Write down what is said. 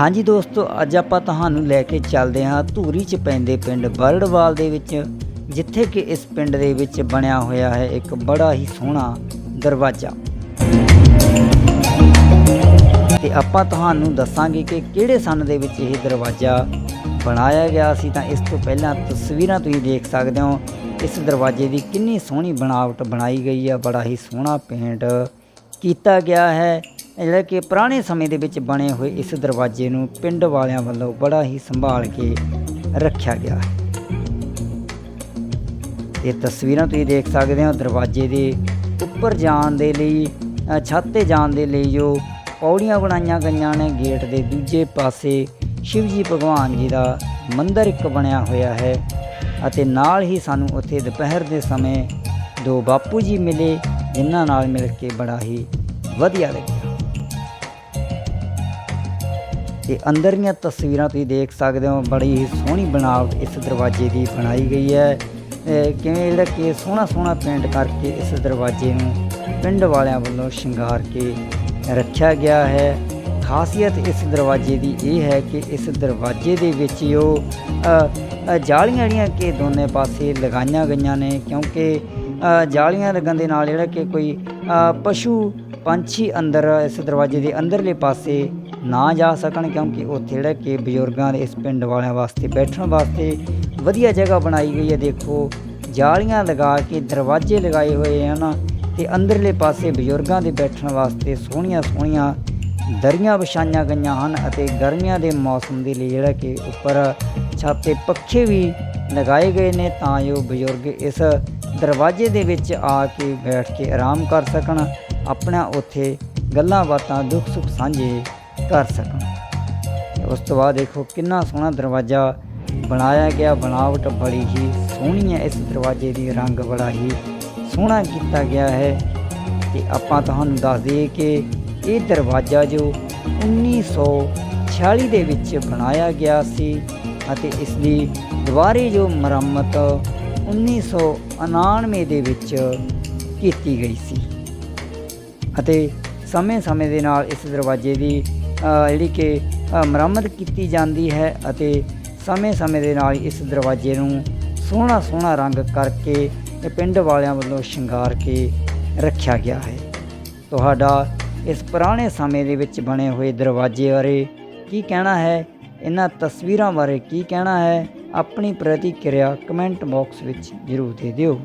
ਹਾਂਜੀ ਦੋਸਤੋ, ਅੱਜ ਆਪਾਂ ਤੁਹਾਨੂੰ ਲੈ ਕੇ ਚੱਲਦੇ ਹਾਂ ਧੂਰੀ ਚ ਪੈਂਦੇ ਪਿੰਡ ਬਰੜਵਾਲ ਦੇ ਵਿੱਚ, ਜਿੱਥੇ ਕਿ ਇਸ ਪਿੰਡ ਦੇ ਵਿੱਚ ਬਣਿਆ ਹੋਇਆ ਹੈ ਇੱਕ ਬੜਾ ਹੀ ਸੋਹਣਾ ਦਰਵਾਜ਼ਾ। ਤੇ ਆਪਾਂ ਤੁਹਾਨੂੰ ਦੱਸਾਂਗੇ ਕਿ ਕਿਹੜੇ ਸਨ ਦੇ ਵਿੱਚ ਇਹ ਦਰਵਾਜ਼ਾ ਬਣਾਇਆ ਗਿਆ ਸੀ, ਤਾਂ ਇਸ ਤੋਂ ਪਹਿਲਾਂ ਤਸਵੀਰਾਂ ਤੁਸੀਂ ਦੇਖ ਸਕਦੇ ਹੋ। ਇਸ ਦਰਵਾਜ਼ੇ ਦੀ ਕਿੰਨੀ ਸੋਹਣੀ ਬਣਾਵਟ ਬਣਾਈ ਗਈ ਹੈ ਬੜਾ ਹੀ ਸੋਹਣਾ ਪੇਂਟ ਕੀਤਾ ਗਿਆ ਹੈ। ਜਿਹੜਾ ਕਿ ਪੁਰਾਣੇ ਸਮੇਂ ਦੇ ਵਿੱਚ ਬਣੇ ਹੋਏ ਇਸ ਦਰਵਾਜ਼ੇ ਨੂੰ ਪਿੰਡ ਵਾਲਿਆਂ ਵੱਲੋਂ ਬੜਾ ਹੀ ਸੰਭਾਲ ਕੇ ਰੱਖਿਆ ਗਿਆ ਹੈ। ਇਹ ਤਸਵੀਰਾਂ ਤੁਸੀਂ ਦੇਖ ਸਕਦੇ ਹੋ, ਦਰਵਾਜ਼ੇ ਦੇ ਉੱਪਰ ਜਾਣ ਦੇ ਲਈ ਛੱਤ ਤੇ ਜਾਣ ਦੇ ਲਈ ਜੋ ਪੌੜੀਆਂ ਬਣਾਈਆਂ ਗਈਆਂ ਨੇ, ਗੇਟ ਦੇ ਦੂਜੇ ਪਾਸੇ ਸ਼ਿਵ ਜੀ ਭਗਵਾਨ ਜੀ ਦਾ ਮੰਦਿਰ ਇੱਕ ਬਣਿਆ ਹੋਇਆ ਹੈ ਅਤੇ ਨਾਲ ਹੀ ਸਾਨੂੰ ਉੱਥੇ ਦੁਪਹਿਰ ਦੇ ਸਮੇਂ ਦੋ ਬਾਪੂ ਜੀ ਮਿਲੇ, ਜਿਨ੍ਹਾਂ ਨਾਲ ਮਿਲ ਕੇ ਬੜਾ ਹੀ ਵਧੀਆ ਲੱਗਿਆ। ਤੇ ਅੰਦਰੀਆਂ ਤਸਵੀਰਾਂ ਤੁਸੀਂ ਦੇਖ ਸਕਦੇ ਹੋ। ਬੜੀ ਹੀ ਸੋਹਣੀ ਬਣਾਵਟ ਇਸ ਦਰਵਾਜ਼ੇ ਦੀ ਬਣਾਈ ਗਈ ਹੈ। ਕਿਵੇਂ ਜਿਹੜਾ ਕਿ ਸੋਹਣਾ ਸੋਹਣਾ ਪੇਂਟ ਕਰਕੇ ਇਸ ਦਰਵਾਜ਼ੇ ਨੂੰ ਪਿੰਡ ਵਾਲਿਆਂ ਵੱਲੋਂ ਸ਼ਿੰਗਾਰ ਕੇ ਰੱਖਿਆ ਗਿਆ ਹੈ। ਖਾਸੀਅਤ ਇਸ ਦਰਵਾਜ਼ੇ ਦੀ ਇਹ ਹੈ ਕਿ ਇਸ ਦਰਵਾਜ਼ੇ ਦੇ ਵਿੱਚ ਉਹ ਜਾਲੀਆਂ ਜਿਹੜੀਆਂ ਕਿ ਦੋਨੇ ਪਾਸੇ ਲਗਾਈਆਂ ਗਈਆਂ ਨੇ ਕਿਉਂਕਿ ਜਾਲੀਆਂ ਲੱਗਣ ਦੇ ਨਾਲ ਜਿਹੜਾ ਕਿ ਕੋਈ ਪਸ਼ੂ ਪੰਛੀ ਅੰਦਰ ਇਸ ਦਰਵਾਜ਼ੇ ਦੇ ਅੰਦਰਲੇ ਪਾਸੇ ਨਾ ਜਾ ਸਕਣ ਕਿਉਂਕਿ ਉੱਥੇ ਜਿਹੜਾ ਕਿ ਬਜ਼ੁਰਗਾਂ ਦੇ ਇਸ ਪਿੰਡ ਵਾਲਿਆਂ ਵਾਸਤੇ, ਬੈਠਣ ਵਾਸਤੇ ਵਧੀਆ ਜਗ੍ਹਾ ਬਣਾਈ ਗਈ ਹੈ। ਦੇਖੋ, ਜਾਲੀਆਂ ਲਗਾ ਕੇ ਦਰਵਾਜ਼ੇ ਲਗਾਏ ਹੋਏ ਹਨ ਤੇ ਅੰਦਰਲੇ ਪਾਸੇ ਬਜ਼ੁਰਗਾਂ ਦੇ ਬੈਠਣ ਵਾਸਤੇ ਸੋਹਣੀਆਂ ਸੋਹਣੀਆਂ ਦਰੀਆਂ ਵਿਛਾਈਆਂ ਗਈਆਂ ਹਨ ਅਤੇ ਗਰਮੀਆਂ ਦੇ ਮੌਸਮ ਦੇ ਲਈ ਜਿਹੜਾ ਕਿ ਉੱਪਰ ਛੱਤ ਪੱਖੇ ਵੀ ਲਗਾਏ ਗਏ ਨੇ ਤਾਂ ਜੋ ਬਜ਼ੁਰਗ ਇਸ ਦਰਵਾਜ਼ੇ ਦੇ ਵਿੱਚ ਆ ਕੇ ਬੈਠ ਕੇ ਆਰਾਮ ਕਰ ਸਕਣ, ਆਪਣਾ ਉੱਥੇ ਗੱਲਾਂ ਬਾਤਾਂ ਦੁੱਖ ਸੁੱਖ ਸਾਂਝੇ ਕਰ ਸਕਣ। ਉਸ ਤੋਂ ਬਾਅਦ ਦੇਖੋ ਕਿੰਨਾ ਸੋਹਣਾ ਦਰਵਾਜ਼ਾ ਬਣਾਇਆ ਗਿਆ। ਬਣਾਵਟ ਬੜੀ ਹੀ ਸੋਹਣੀ ਹੈ। ਇਸ ਦਰਵਾਜ਼ੇ ਦੀ ਰੰਗ ਬੜਾ ਹੀ ਸੋਹਣਾ ਕੀਤਾ ਗਿਆ ਹੈ। ਤੇ ਆਪਾਂ ਤੁਹਾਨੂੰ ਦੱਸ ਦਈਏ ਕਿ ਇਹ ਦਰਵਾਜ਼ਾ ਜੋ 1946 ਦੇ ਵਿੱਚ ਬਣਾਇਆ ਗਿਆ ਸੀ ਅਤੇ ਇਸ ਦੀ ਦੁਬਾਰੇ ਜੋ ਮੁਰੰਮਤ 1999 ਦੇ ਵਿੱਚ ਕੀਤੀ ਗਈ ਸੀ। ਅਤੇ ਸਮੇਂ-ਸਮੇਂ ਦੇ ਨਾਲ ਇਸ ਦਰਵਾਜ਼ੇ ਦੀ ਜਿਹੜੀ ਕਿ ਮੁਰੰਮਤ ਕੀਤੀ ਜਾਂਦੀ ਹੈ ਅਤੇ ਸਮੇਂ-ਸਮੇਂ ਦੇ ਨਾਲ ਇਸ ਦਰਵਾਜ਼ੇ ਨੂੰ ਸੋਹਣਾ ਸੋਹਣਾ ਰੰਗ ਕਰਕੇ ਇਹ ਪਿੰਡ ਵਾਲਿਆਂ ਵੱਲੋਂ ਸ਼ਿੰਗਾਰ ਕੇ ਰੱਖਿਆ ਗਿਆ ਹੈ। ਤੁਹਾਡਾ ਇਸ ਪੁਰਾਣੇ ਸਮੇਂ ਦੇ ਵਿੱਚ ਬਣੇ ਹੋਏ ਦਰਵਾਜ਼ੇ ਬਾਰੇ ਕੀ ਕਹਿਣਾ ਹੈ? ਇਹਨਾਂ ਤਸਵੀਰਾਂ ਬਾਰੇ ਕੀ ਕਹਿਣਾ ਹੈ? ਆਪਣੀ ਪ੍ਰਤੀਕਿਰਿਆ ਕਮੈਂਟ ਬਾਕਸ ਵਿੱਚ ਜ਼ਰੂਰ ਦੇ ਦਿਓ।